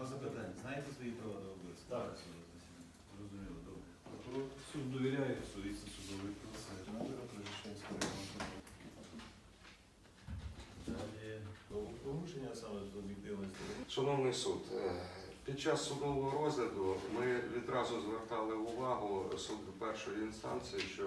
На запитання. Знаєте свої права до обов'язки? Так. Зрозуміло, добре. Прокурор суд довіряє судиться судовий процес. Надо Прижищенського району. Далі. Порушення саме з об'єктивності. Шановний суд, е, під час судового розгляду ми відразу звертали увагу суду першої інстанції, що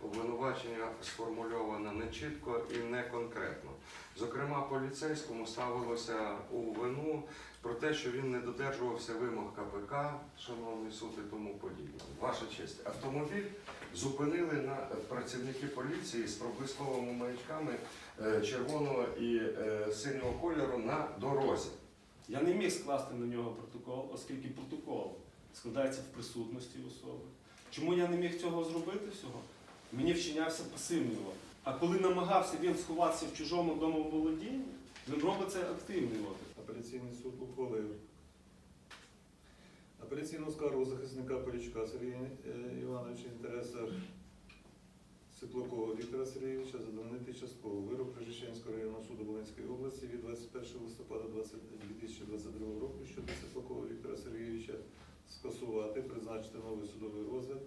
обвинувачення сформульоване не чітко і не конкретно. Зокрема, поліцейському ставилося у вину про те, що він не додержувався вимог КПК, шановний суд і тому подібне. Ваша честь, автомобіль зупинили на працівники поліції з проблисковими маячками е, червоного і е, синього кольору на дорозі. Я не міг скласти на нього протокол, оскільки протокол складається в присутності особи. Чому я не міг цього зробити всього? Мені вчинявся пасивний опір. А коли намагався він сховатися в чужому домоволодінні, він робить це активний опір. Апеляційний суд ухвалив. Апеляційну скаргу захисника Полічка Сергія е, Івановича інтересар Сиплакова Віктора Сергійовича задовольнити частково вирок Прижищенського районного суду Волинської області від 21 листопада 20 2022 року щодо Сиплакова Віктора Сергійовича скасувати, призначити новий судовий розгляд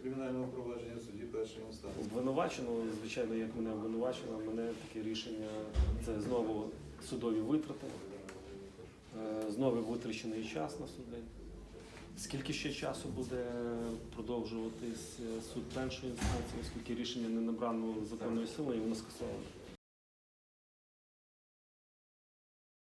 кримінального провадження в першої інстанції. Обвинувачено, звичайно, як мене обвинувачено, мене таке рішення це знову судові витрати, е, знову витрачений час на суди. Скільки ще часу буде продовжуватись е, суд першої інстанції, оскільки рішення не набрано законної сили і воно скасоване?